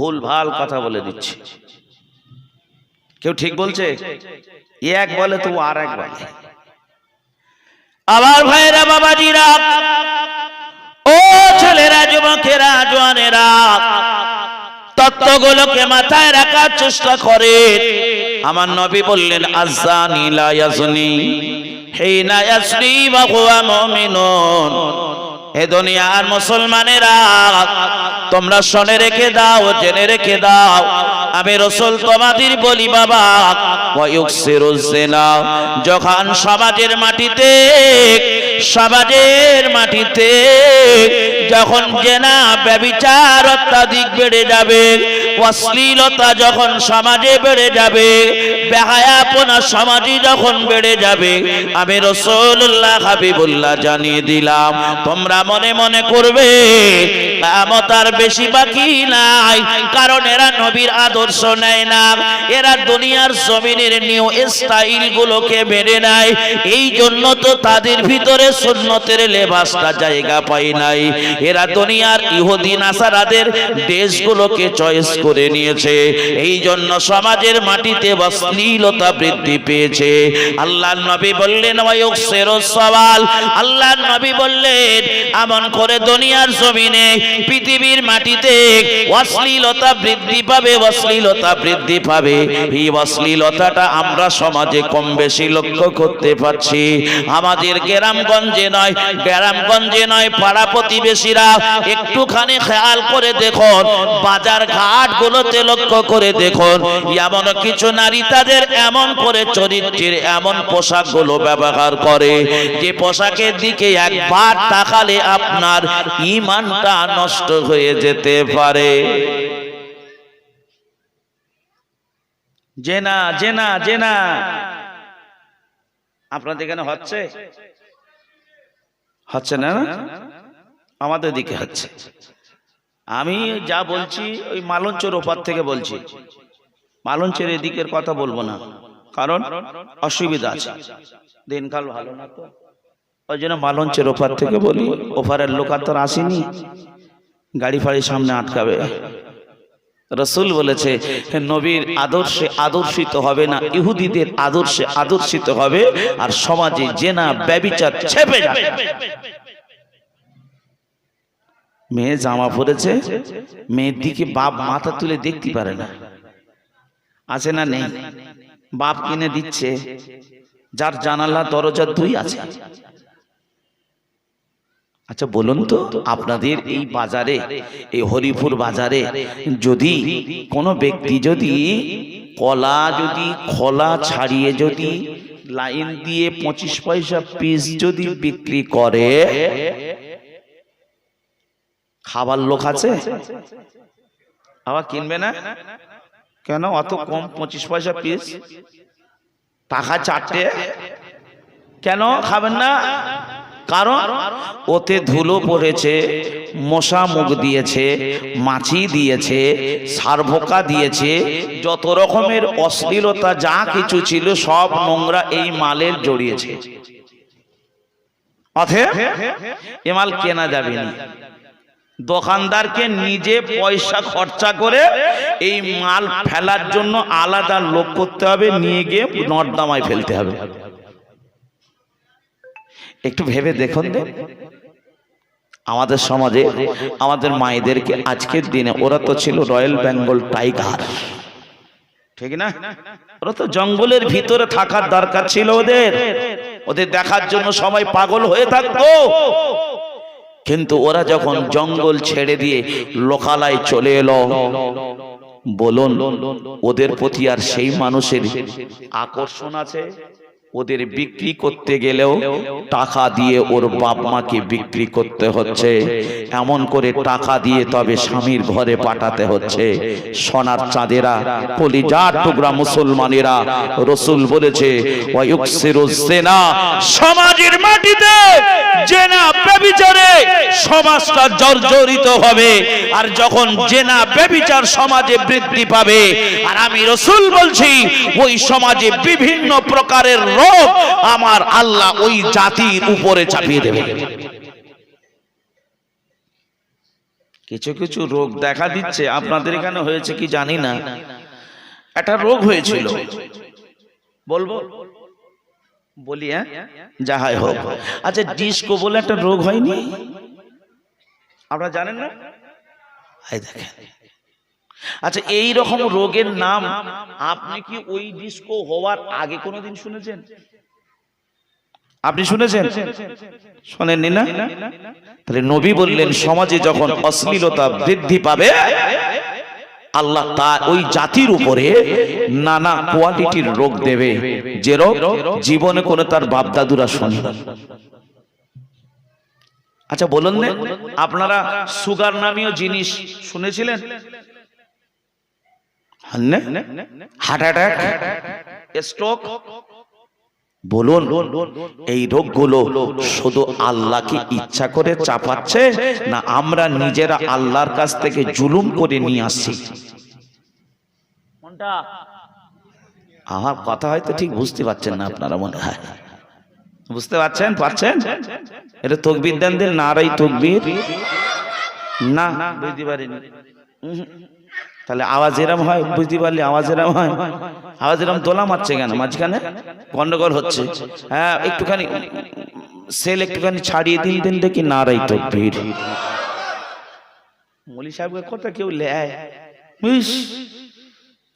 ভুল, ভালো কথা বলে দিচ্ছে। কেউ ঠিক বলছে? এক বলে তো আর এক বলে। আবার ভাইরা বাবাজিরা, ও ছেলেরা, যুবকেরা, জোয়ানেরা, তত্ত্বগুলোকে মাথায় রাখার চেষ্টা করে। আমার নবী বললেন আজানি লা ইয়াজনি হিনা ইয়াসরি ওয়া হুয়া মুমিনুন। হে দুনিয়ার মুসলমানেরা, তোমরা শুনে রেখে দাও, জেনে রেখে দাও। আমি রসুল তোমাদের বলি, বাবা যখন সমাজের মাটিতে সমাজের মাটিতে যখন জেনা ব্যবিচার অত্যাধিক বেড়ে যাবে অশ্লীলতা যখন সমাজে বেড়ে যাবে, বেহায়াপনা সমাজে যখন বেড়ে যাবে, আমি রসুল্লাহ হাবিবুল্লাহ জানিয়ে দিলাম, তোমরা মনে মনে করবে কামত আর বেশি বাকি নাই, কারণ এরা নবীর আদর্শ নেয় না, এরা দুনিয়ার জমিনের নিউ স্টাইল গুলোকে মেনে নেয়, এই জন্য তো তাদের ভিতরে সুন্নতের লেবাসটা জায়গা পায় নাই, এরা দুনিয়ার ইহুদি, নাসারাদের দেশগুলোকে চয়েস করে নিয়েছে। এই জন্য সমাজের মাটিতে অশ্লীলতা বৃদ্ধি পেয়েছে। আল্লাহ নবী বললেন সওয়াল। আল্লাহ নবী বললেন, এমন করে দুনিয়ার জমিনে, পৃথিবীর মাটিতে অশ্লীলতা বৃদ্ধি পাবে, অশ্লীলতা বৃদ্ধি পাবে। এই অশ্লীলতাটা আমরা সমাজে কম বেশি লক্ষ্য করতে পারছি। আমাদের গ্রামগঞ্জে নয় গ্রামগঞ্জে নয়, পাড়া প্রতিবেশীরা একটুখানি খেয়াল করে দেখুন বাজার ঘাট গুলোতে লক্ষ্য করে দেখুন, এমন কিছু নারী তাদের এমন করে চরিত্রের এমন পোশাকগুলো ব্যবহার করে, যে পোশাকের দিকে একবার তাকালে আপনার ইমানটা নষ্ট হয়ে যেতে পারে। জেনা জেনা জেনা। আপনাদের এখানে হচ্ছে? হচ্ছে না? আমাদের দিকে হচ্ছে। আমি যা বলছি ওই মালঞ্চের ওপার থেকে বলছি। মালঞ্চের এদিকের কথা বলব না। কারণ অসুবিধা আছে। দিনকাল ভালো না তো। ওই জন্য মালঞ্চের ওপার থেকে বলি, ওপারের লোক আর আসেনি। গাড়ি ফাড়ি সামনে আটকাবে। রসুল বলেছে, নবীর আদর্শে আদর্শিত হবে না, ইহুদিদের আদর্শে আদর্শিত হবে, আর সমাজে জেনা, ব্যবিচার ছেপে যাবে। মেয়ে জামা পরেছে মেয়ের দিকে বাপ মাথা তুলে দেখতে পারে না। আছে না নেই? বাপ কিনে দিচ্ছে। যার জানালা দরজা দুই আছে। আচ্ছা বলুন তো আপনাদের এই বাজারে এই হরিপুর বাজারে যদি কোনো ব্যক্তি যদি কলা যদি খোলা ছাড়িয়ে যদি লাইন দিয়ে পঁচিশ পয়সা পিস যদি বিক্রি করে খাবার লোক আছে? আবার কিনবে না? কেন? অত কম পঁচিশ পয়সা পিস টাকা চারটে? কেন খাবেন না? কারণ ওতে ধুলো পড়েছে মশা মুখ দিয়েছে মাছি দিয়েছে সারভোকা দিয়েছে যত রকমের অশ্লীলতা যা কিছু ছিল সব নোংরা এই মালের জড়িয়েছে। অথব? এ মাল কেনা যাবে না দোকানদারকে নিজে পয়সা খরচা করে এই মাল ফেলার জন্য আলাদা লোক করতে হবে, নিয়ে গিয়ে নর্দমায় ফেলতে হবে। একটু ভেবে দেখুন তো। আমাদের সমাজে, আমাদের মায়েদেরকে আজকের দিনে, ওরা তো ছিল রয়্যাল বেঙ্গল টাইগার। ঠিক না? ওরা তো জঙ্গলের ভিতরে থাকার দরকার ছিল ওদের। ওদের দেখার জন্য সবাই পাগল হয়ে থাকতো। কিন্তু ওরা যখন জঙ্গল ছেড়ে দিয়ে লোকালায় চলে এলো, বলুন, ওদের প্রতি আর সেই মানুষের আকর্ষণ আছে? ওদের বিক্রি করতে গেলেও টাকা দিয়ে ওর বাপ মাকে বিক্রি করতে হচ্ছে। এমন করে টাকা দিয়ে তবে স্বামীর ঘরে পাঠাতে হচ্ছে। সোনার চাঁদেরা, কলিজার টুকরা মুসলমানেরা, রসুল বলেছে সমাজের মাটিতে, জেনা ব্যভিচারে সমাজটা জর্জরিত হবে। আর যখন জেনা ব্যভিচার সমাজে বৃদ্ধি পাবে, আর আমি রসুল বলছি, ওই সমাজে বিভিন্ন প্রকারের রোগ আমার আল্লাহ ওই জাতির উপরে চাপিয়ে দেবে কিছু কিছু রোগ দেখা দিচ্ছে, আপনাদের এখানে হয়েছে কি জানি না। একটা রোগ হয়েছিল। বলব? বলি হ্যাঁ? যাহাই হোক। আচ্ছা ডিস্কো বলে একটা রোগ হয়নি? আপনারা জানেন না? দেখেন। আচ্ছা এই রকম রোগের নাম আপনি কি ওই ডিস্কো হওয়ার আগে কোনোদিন শুনেছেন? আপনি শুনেছেন? শোনেননি না? তাহলে নবী বললেন সমাজে যখন অশ্লীলতা বৃদ্ধি পাবে আল্লাহ তা ওই জাতির উপরে নানা কোয়ালিটির রোগ দেবে। যে রোগ? জীবনে কোনো তার বাপ দাদুরা শোনে আচ্ছা বলুন আপনারা সুগার নামীয় জিনিস শুনেছিলেন? হার্ট অ্যাটাক স্ট্রোক বলুন এই রোগগুলো শুধু আল্লাহকে ইচ্ছা করে চাপাচ্ছে না আমরা নিজেরা আল্লাহর কাছ থেকে জুলুম করে নিয়ে আসছি? আমার কথা হয়তো ঠিক বুঝতে পারছেন না আপনারা মনে হয়। বুঝতে পারছেন? পারছেন? এটা তকবির দেন দিন না আরাই তকবির। না বুঝতে পারিনি। তাহলে আওয়াজ এরম হয় বুঝতে পারলি? আওয়াজ এরম হয়। আওয়াজ এরম তোলা মারছে কেন? মাঝখানে? গন্ডগোল হচ্ছে। হ্যাঁ একটুখানি সেল একটুখানি ছাড়িয়ে দিন দিন দেখি নারাই তো ভিড়। মলি সাহেবকে কথা কেউ লেয়?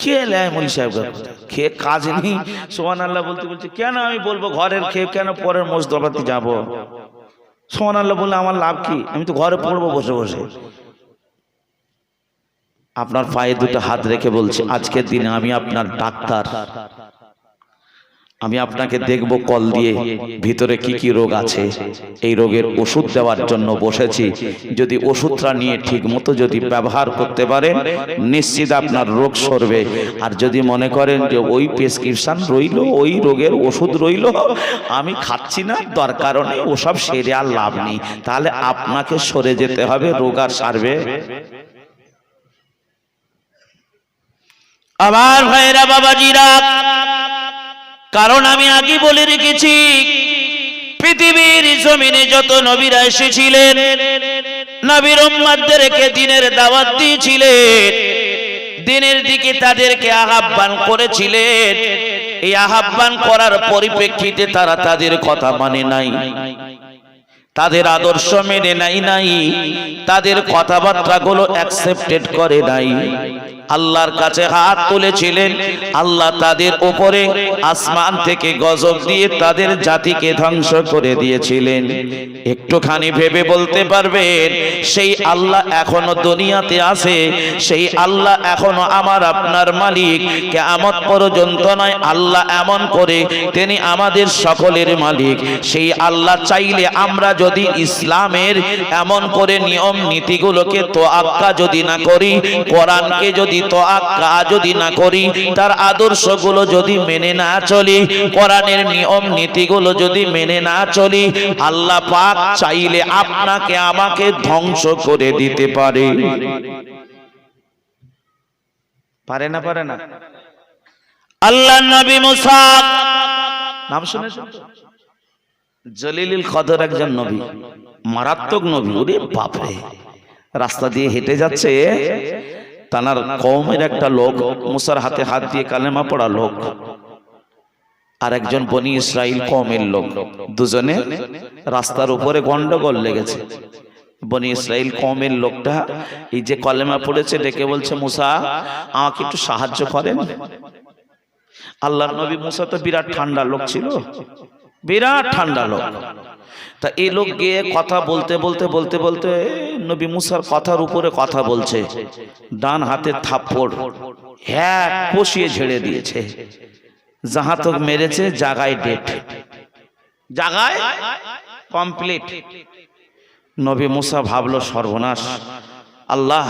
কে লেয় মলি সাহেবকে কথা? খেয়ে কাজ নেই? সোহান আল্লাহ বলতে বলছে কেন আমি বলব ঘরের খেয়ে কেন পরের মোষ দবাতে যাব? সোহান আল্লাহ বললে আমার লাভ কি? আমি তো ঘরে পড়ব বসে বসে। আপনার পায়ে দুটো হাত রেখে বলছি আজকের দিনে আমি আপনার ডাক্তার। আমি আপনাকে দেখব কল দিয়ে, ভিতরে কি কি রোগ আছে। এই রোগের ওষুধ দেওয়ার জন্য বসেছি। যদি ওষুধটা নিয়ে ঠিক মতো যদি ব্যবহার করতে পারেন, নিশ্চিত আপনার রোগ সরবে। আর যদি মনে করেন যে ওই প্রেসক্রিপশন রইল, ওই রোগের ওষুধ রইল, আমি খাচ্ছি না দরকার নেই ওসব সেরে আর লাভ নেই। তাহলে আপনাকে সরে যেতে হবে, রোগ আর সারবে। আমার ভাইরা বাবাজিরা, কারণ আমি আগে বলে রেখেছি, পৃথিবীর জমিনে যত নবীরা এসেছিলেন, নবীর উম্মাদেরকে দিনের দাওয়াত দিয়েছিলেন, দিনের দিকে তাদেরকে আহ্বান করেছিলেন। এই আহ্বান করার পরিপ্রেক্ষিতে তারা তাদের কথা মানে নাই। তাদের আদর্শ মেনে নাই নাই। তাদের কথাবার্তাগুলো অ্যাকসেপ্টেড করে নাই। আল্লাহর কাছে হাত তুলেছিলেন। আল্লাহ তাদের উপরে আসমান থেকে গজব দিয়ে তাদের জাতিকে ধ্বংস করে দিয়েছিলেন। একটুখানি ভেবে বলতে পারবেন, সেই আল্লাহ এখনও দুনিয়াতে আছে, সেই আল্লাহ এখনও আমার আপনার মালিক। কেমন পর্যন্ত নয়, আল্লাহ এমন করে তিনি আমাদের সকলের মালিক। সেই আল্লাহ চাইলে আমরা যদি ইসলামের এমন করে নিয়ম নীতিগুলোকে তো আক্কা যদি না করি, কোরআনকে যদি তো আক্কা যদি না করি, তার আদর্শগুলো যদি মেনে না চলি, কোরআনের নিয়ম নীতিগুলো যদি মেনে না চলি, আল্লাহ পাক চাইলে আপনাকে আমাকে ধ্বংস করে দিতে পারে পারে না পারে না আল্লাহ নবী মুসা নাম শুনেছেন? জলিলুল কদর একজন নবী, মারাত্মক নবী, ওরে বাপরে। রাস্তা দিয়ে হেঁটে যাচ্ছে, তানার কওমের একটা লোক, মুসার হাতে হাত দিয়ে কালেমা পড়া লোক, আর একজন বনি ইসরাইল কওমের লোক, দুজনে রাস্তার উপরে গন্ডগোল লেগেছে। বনি ইসরাইল কওমের লোকটা এই যে কলেমা পড়েছে, ডেকে বলছে, মুসা, আমাকে একটু সাহায্য করেন। আল্লাহর নবী মুসা তো বিরাট ঠান্ডা লোক ছিল। বিরাট ঠান্ডা লোক। তা এই লোক গিয়ে কথা বলতে বলতে বলতে বলতে নবী মুসার কথার উপরে কথা বলছে। ডান হাতে থাপ্পড় হ্যাঁ কষিয়ে ঝেড়ে দিয়েছে। যাহা তো মেরেছে, জাগায় ডেট। জাগায়? কমপ্লিট। নবী মুসা ভাবলো, সর্বনাশ। আল্লাহ,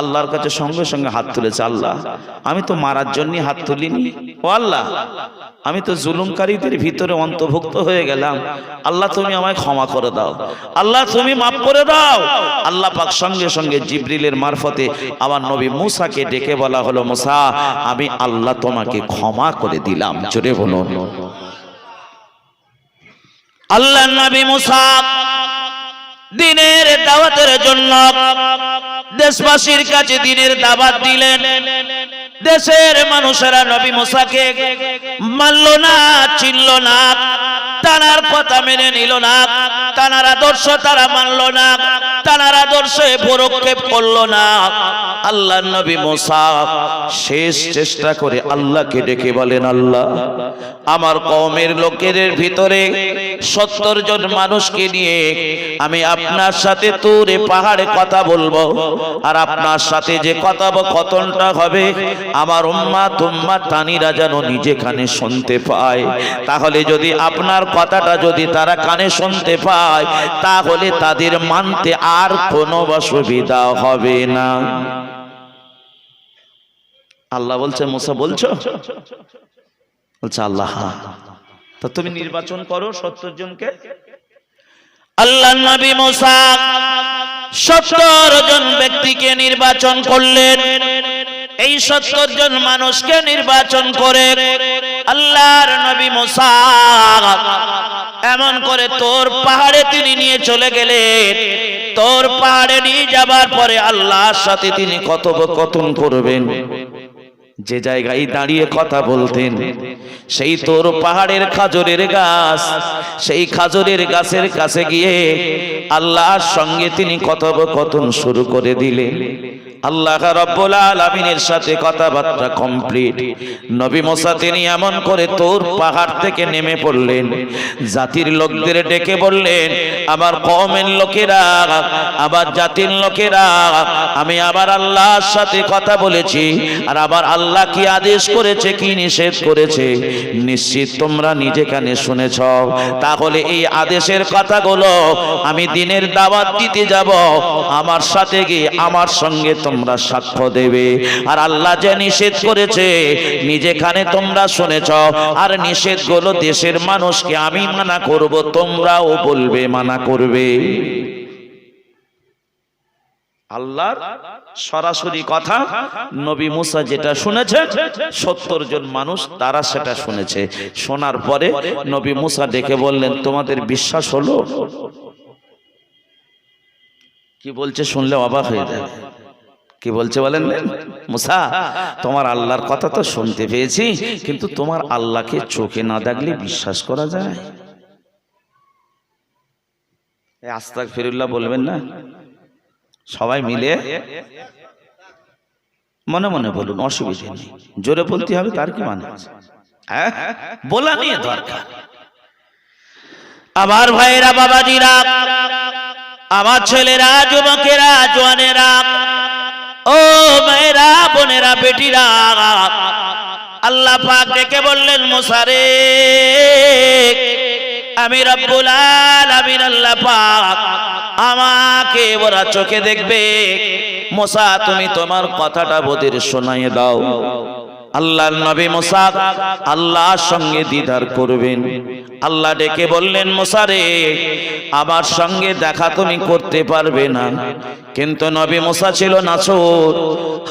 আল্লাহর কাছে সঙ্গে সঙ্গে হাত তুলেছে, আল্লাহ। আমি তো মারার জন্য হাত তুলিনি। ও আল্লাহ, আমি তো জুলুমকারীদের ভিতরে অন্তর্ভুক্ত হয়ে গেলাম। আল্লাহ, তুমি আমায় ক্ষমা করে দাও। আল্লাহ, তুমি মাফ করে দাও। আল্লাহ পাক সঙ্গে সঙ্গে জিব্রিলের মারফতে আমার নবী মুসাকে ডেকে বলা হলো, মুসা, আমি আল্লাহ তোমাকে ক্ষমা করে দিলাম। জোরে বলুন। আল্লাহ নবী মুসা, দিনের দাওয়াতের জন্য দেশবাসীর কাছে দিনের দাবাত দিলেন। দেশের মানুষেরা নবী মোসাকে মানল না চিনল না। তানার কথা মেনে নিল না। তানার আদর্শ তারা মানল না। তানার আদর্শে পরক্ষেপ করল না। আল্লাহ নবী মোসা শেষ চেষ্টা করে আল্লাহকে ডেকে বলেন, আল্লাহ, আমার কওমের লোকের ভিতরে সত্তর জন মানুষকে নিয়ে আমি আপনার সাথে তোরে পাহাড়ে কথা বলব। আর আপনার সাথে যে কথা কথনটা হবে, আমার উম্মা তুম্মা টানিরা যেন নিজে কানে শুনতে পায়। তাহলে যদি আপনার কথাটা যদি তারা কানে শুনতে পায়, তাহলে তাদের মানতে আর কোনো অসুবিধা হবে না। আল্লাহ বলছে, মুসা, বলছো? বলছে, আল্লাহ। তো তুমি নির্বাচন করো সত্তর জনকে। আল্লাহ নবী মুসা সত্তর জন ব্যক্তিকে নির্বাচন করলেন। এই সত্তর জন মানুষকে নির্বাচন করে আল্লাহর নবী মুসা এমন করে তোর পাহাড়ে তিনি নিয়ে চলে গেলেন। তোর পাহাড়ে নিয়ে যাবার পরে আল্লাহর সাথে তিনি কথোপকথন করবেন। যে জায়গায় দাঁড়িয়ে কথা বলতেন, সেই তোর পাহাড়ের খাজরের গাছ, সেই খাজরের গাছের কাছে গিয়ে আল্লাহর সঙ্গে তিনি কথোপকথন শুরু করে দিলেন। আল্লাহ রব্বুল আলামিনের সাথে কথাবার্তা কমপ্লিট নবী মোসা, তিনি এমন করে তোর পাহাড় থেকে নেমে পড়লেন। জাতির লোকদের ডেকে বললেন, আমার কমের লোকেরা আবার জাতির লোকেরা, আমি আবার আল্লাহর সাথে কথা বলেছি, আর আবার আল্লাহ কি আদেশ করেছে, কি নিষেধ করেছে? নিশ্চিত তোমরা নিজে কানে শুনেছ। তাহলে এই আদেশের কথাগুলো আমি দিনের দাওয়াত দিতে যাব। আমার সাথে গিয়ে আমার সঙ্গে তোমরা সাক্ষ্য দেবে। আর আল্লাহ যে নিষেধ করেছে নিজে কানে তোমরা শুনেছ, আর নিষেধগুলো দেশের মানুষকে আমি মানা করব, তোমরাও বলবে, মানা করবে। আল্লাহর সরাসরি কথা নবী মুসা যেটা শুনেছে, সত্তর জন মানুষ তারা সেটা শুনেছে। শোনার পরে নবী মুসা ডেকে বললেন, তোমাদের বিশ্বাস হলো? কি বলছে শুনলে অবাক হয়ে যায়। কি বলছে বলেন? মুসা, তোমার আল্লাহর কথা তো শুনতে পেয়েছি, কিন্তু তোমার আল্লাহকে চোখে না দেখলে বিশ্বাস করা যায়। আস্তাক ফিরুল্লাহ বলবেন না? সবাই মিলে মনে মনে বলুন, অসুবিধা নেই। জোরে বলতে হবে, তার কি মানে হ্যাঁ? বলা নিয়ে দরকার। আমার ভাইরা বাবাজিরা, আমার ছেলেরা, যুবকেরা, জোয়ানেরা ও মেয়েরা, বোনেরা, বেটিরা, আল্লাহ পাক ডেকে বললেন মোসারে আমি রব্বুল আলামিন আল্লাহ পাক আমাকে ওরা চোখে দেখবে। মোসা তুমি তোমার কথাটা বোধের শোনাইয়ে দাও। আল্লাহর নবী মোসা, আল্লাহর সঙ্গে দিদার করবেন। আল্লাহ ডেকে বললেন মোসারে আমার সঙ্গে দেখা তুমি করতে পারবে না। কিন্তু নবী মোসা ছিল নাছর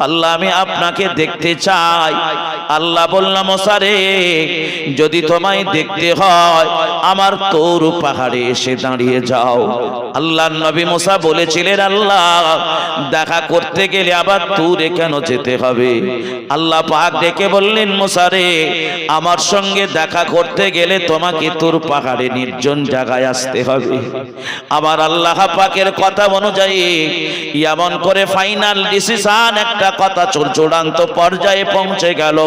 আল্লাহ, আমি আপনাকে দেখতে চাই। আল্লাহ বললাম মোসারে যদি তোমায় দেখতে হয়, আমার তোর পাহাড়ে এসে দাঁড়িয়ে যাও। আল্লাহ নবী মোসা বলেছিলেন, আল্লাহ, দেখা করতে গেলে আবার তুরে কেন যেতে হবে? আল্লাহ পাক ডেকে বললেন, মোসারে, আমার সঙ্গে দেখা করতে গেলে তোমাকে তোর পাহাড়ে নির্জন জায়গায় আসতে হবে। আমার আল্লাহ পাকের কথা অনুযায়ী, এমন করে ফাইনাল ডিসিশন একটা কথা চূড়ান্ত পর্যায়ে পৌঁছে গেল।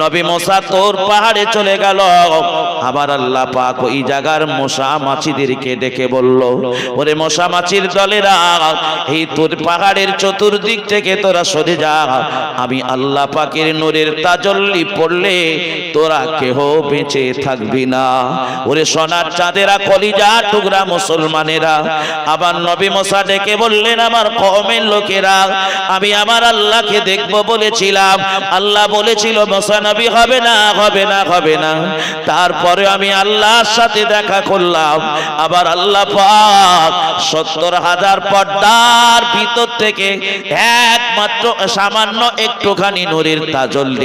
নবী মোসা তোর পাহাড়ে চলে গেল। আবার আল্লাহ পাক ওই জায়গার মশা মাছিদেরকে ডেকে বলল, ওরে মশা মাছির দলেরা, এই তোর পাহাড়ের চতুর্দিক থেকে তোরা সরে যা। আমি আল্লাহ পাকের নূরের তাজল্লি পড়লে তোরা কেহ বেঁচে থাকবি না। ওরে সোনার চাঁদেরা, কলিজা টুকরা মুসলমানেরা, আবার নবী মশা ডেকে বললেন, আমার কমের লোকেরা, আমি আমার আল্লাহকে দেখব বলেছিলাম। আল্লাহ বলেছিল মশা নবী হবে না হবে না হবে না। তারপরে আমি আল্লাহর সাথে দেখা করলাম। আবার আল্লাহ পাক সত্তর হাজার পর্দার ভিতর থেকে একমাত্র সামান্য একটুখানি নূরের তাজল্লি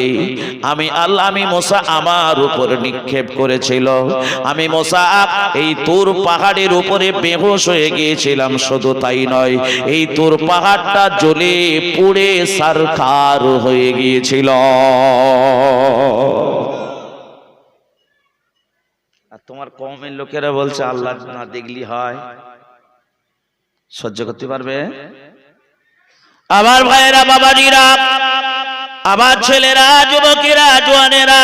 আমি আল্লাহ, আমি মোসা আমার উপর নিক্ষেপ করেছিল। আমি মোসা, এই তুর পাহাড়ের উপরে বেহুশ হয়ে গিয়েছিলাম, শুধু তাই নয়, এই তুর পাহাড়টা জ্বলে পুড়ে সারখার হয়ে গিয়েছিল। আর তোমার কমের লোকেরা বলছে, আল্লাহ না দেখলি হয়। সহ্য করতে পারবে? আমার ভাইয়েরা, বাবাজিরা আমার ছেলেরা, যুবকেরা, জোয়ানেরা,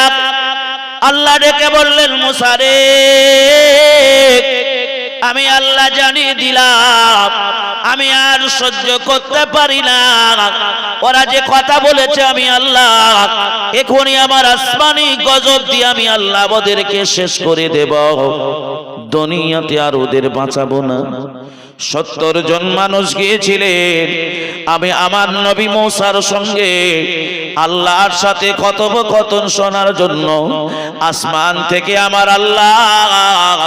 আল্লাহ ডেকে বললেন মুসারে আমি আল্লাহ জানিয়ে দিলাম, আমি আর সহ্য করতে পারি না। ওরা যে কথা বলেছে, আমি আল্লাহ, এখনই আমার আসমানি গজব দিয়ে আমি আল্লাহ ওদেরকে শেষ করে দেব। দুনিয়াতে আর ওদের বাঁচাবো না। সত্তর জন মানুষ গিয়েছিলেন। আমি আমার নবী মৌসার সঙ্গে আল্লাহর সাথে কথোপকথন শোনার জন্য আসমান থেকে আমার আল্লাহ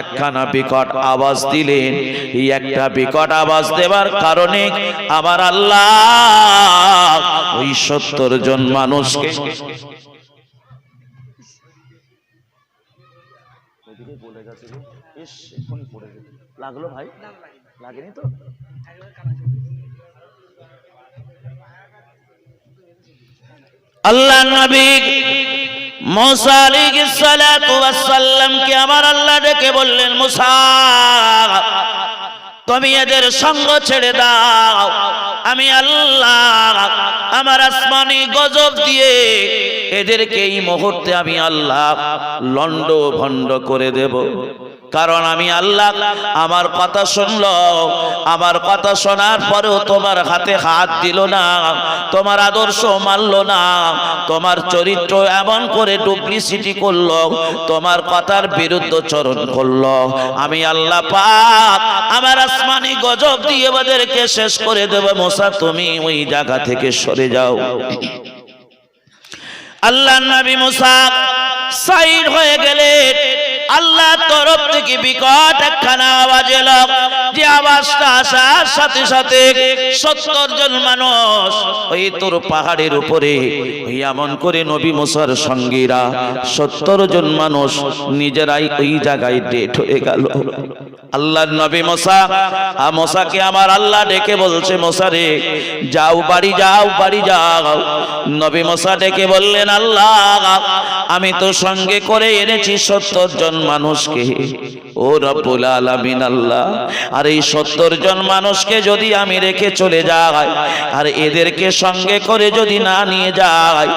একখানা বিকট আওয়াজ দিলেন। এই একটা বিকট আওয়াজ দেবার কারণে আমার আল্লাহ ওই সত্তর জন মানুষকে লাগল ভাই। লাগেনি তো? আল্লাহ নবী মুসা আলাইহিস সালাতু ওয়াস সালামকে আমার আল্লাহ ডেকে বললেন, মুসা তুমি এদের সঙ্গ ছেড়ে দাও। আমি আল্লাহ, আমার আসমানি গজব দিয়ে এদেরকে এই মুহূর্তে আমি আল্লাহ লন্ড ভণ্ড করে দেব। কারণ আমি আল্লাহ, আমার কথা শুনলো, আমার কথা শোনার পরেও তোমার হাতে হাত দিল না, তোমার আদর্শ মানল না, তোমার চরিত্র এমন করে ডুপ্লিসিটি করল, তোমার কথার বিরুদ্ধ চরণ করল। আমি আল্লাহ পাক, আমার আসমানি গজব দিয়ে ওদেরকে শেষ করে দেবে। মশা তুমি ওই জায়গা থেকে সরে যাও। আল্লাহ নবী মুসা সাইড হয়ে আল্লাহ তরফ থেকে বিকট একখানা আওয়াজ এলো যে আওয়াজটা আসার সাথে সাথে সত্তর জন মানুষ ওই তোর পাহাড়ের উপরে ওই এমন করে নবী মুসার সঙ্গীরা সত্তর জন মানুষ নিজেরাই ওই জায়গায় ডেট হয়ে গেল। আল্লাহর নবী মোসা, আ মোসাকে আমার আল্লাহ ডেকে বলছে, মোসা রে, যাও বাড়ি যাও বাড়ি, যাও। নবী মোসা ডেকে বললেন, আল্লাহ, আমি তো সঙ্গে করে এনেছি সত্তর জন মানুষকে। ও রব্বুল আলামিন আল্লাহ, আর এই সত্তর জন মানুষকে যদি আমি রেখে চলে যাই, আর এদেরকে সঙ্গে করে যদি না নিয়ে যাই,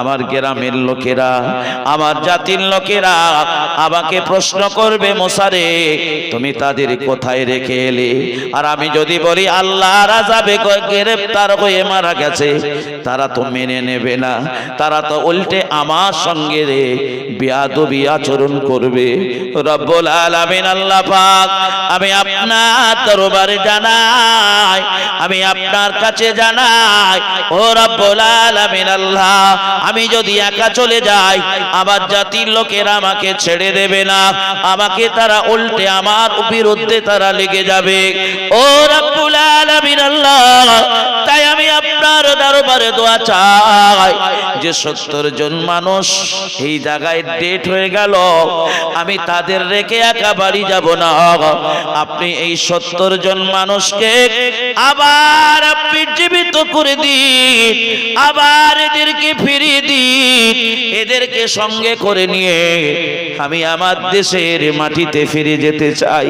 আমার গ্রামের লোকেরা, আমার জাতির লোকেরা আমাকে প্রশ্ন করবে তুমি তাদের কোথায় রেখে এলে? আর আমি যদি বলি আল্লাহ রাজাবে গ্রেফতার হয়ে মারা গেছে, তারা তো মেনে নেবে না, তারা তো উল্টে আমার সঙ্গে রে, বিয়াদবি আচরণ করবে। রব্বুল আলামিন আল্লাহ পাক, আমি আপনার দরবারে জানাই, আমি আপনার কাছে জানাই, ও রব্বুল আলামিন আল্লাহ, আমি যদি একা চলে যাই, আমার জাতির লোকেরা আমাকে ছেড়ে দেবে না, আমাকে তারা উল্টে আমার বিরুদ্ধে তারা লেগে যাবে। ও রব্বুল আলামিন আল্লাহ, তাই আমি দরবারে দোয়া চাই। যে সত্তর জন মানুষ এই জায়গায় ডেট হয়ে গেল, আমি তাদের রেখে একা বাড়ি যাব না। আপনি এই সত্তর জন মানুষকে আবার আপনি জীবিত করে দিন, আবার এদেরকে ফিরিয়ে দিন, এদেরকে সঙ্গে করে নিয়ে আমি আমার দেশের মাটিতে ফিরে যেতে চাই।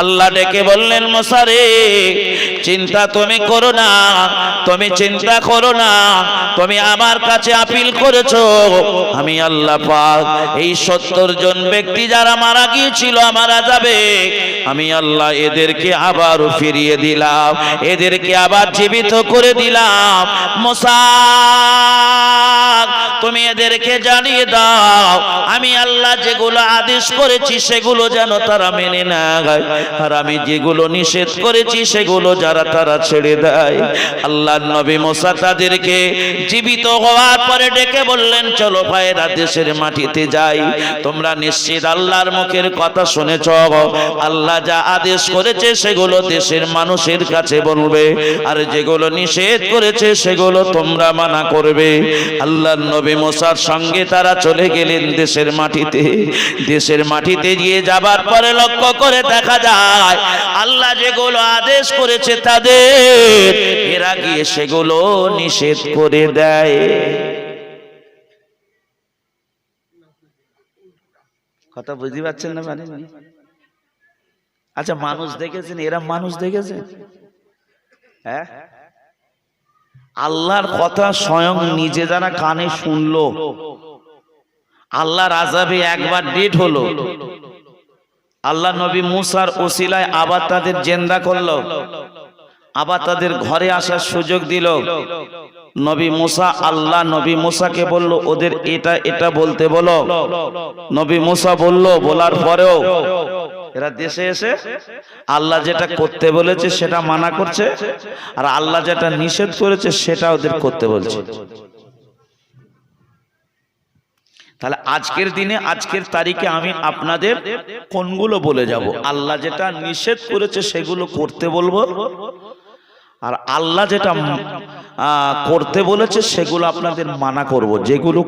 আল্লাহ ডেকে বললেন মশারে চিন্তা তুমি করো না, তুমি চিন্তা করো না, তুমি আমার কাছে আপিল করেছ। আমি আল্লাহ পাক এই সত্তর জন ব্যক্তি যারা মারা গিয়েছিল মারা যাবে আমি আল্লাহ এদেরকে আবার ফিরিয়ে দিলাম, এদেরকে আবার জীবিত করে দিলাম। মশা তুমি এদেরকে জানিয়ে দাও, আমি আল্লাহ যেগুলো আদেশ করেছি সেগুলো যেন তারা মেনে না গায় আর আমি যেগুলো নিষেধ করেছি সেগুলো যারা তারা ছেড়ে দেয়। আল্লাহ নবী মোসা তাদেরকে জীবিত হওয়ার পরে ডেকে বললেন, চলো ভাইয়েরা দেশের মাটিতে যাই, তোমরা নিশ্চিত আল্লাহর মুখের কথা শুনেছ। আল্লাহ যা আদেশ করেছে সেগুলো দেশের মানুষের কাছে বলবে। আর যেগুলো নিষেধ করেছে সেগুলো তোমরা মানা করবে। আল্লাহ নবী মোসার সঙ্গে তারা চলে গেলেন দেশের মাটিতে। দেশের মাটিতে গিয়ে যাবার পরে লক্ষ্য করে দেখা যায়, আল্লাহ যেগুলো আদেশ করেছে তাদের, এরা গিয়ে সেগুলো নিষেধ করে দেয়। কথা বুঝতে পারছেন না মানে? আচ্ছা মানুষ দেখেছেন? এরা মানুষ দেখেছেন হ্যাঁ? আল্লাহর কথা স্বয়ং নিজে যারা কানে শুনলো, আল্লাহর আজাবে একবার ডেট হলো। আল্লাহ নবী মুসার ওসিলায় আবার তাদের জেন্দা করল, আবার তাদের ঘরে আসার সুযোগ দিল। নবী মুসা, আল্লাহ নবী মুসাকে বলল, ওদের এটা এটা বলতে বলো। নবী মুসা বলল, বলার পরেও এরা দেশে এসে আল্লাহ যেটা করতে বলেছে সেটা মানা করছে, আর আল্লাহ যেটা নিষেধ করেছে সেটা ওদের করতে বলছে। তাহলে আজকের দিনে, আজকের তারিখে আমি আপনাদের কোনগুলো বলে যাব? আল্লাহ যেটা নিষেধ করেছে সেগুলো করতে বলব, আর আল্লাহ যেটা করতে বলেছে সেগুলো আপনাদের মানা করব, যেগুলো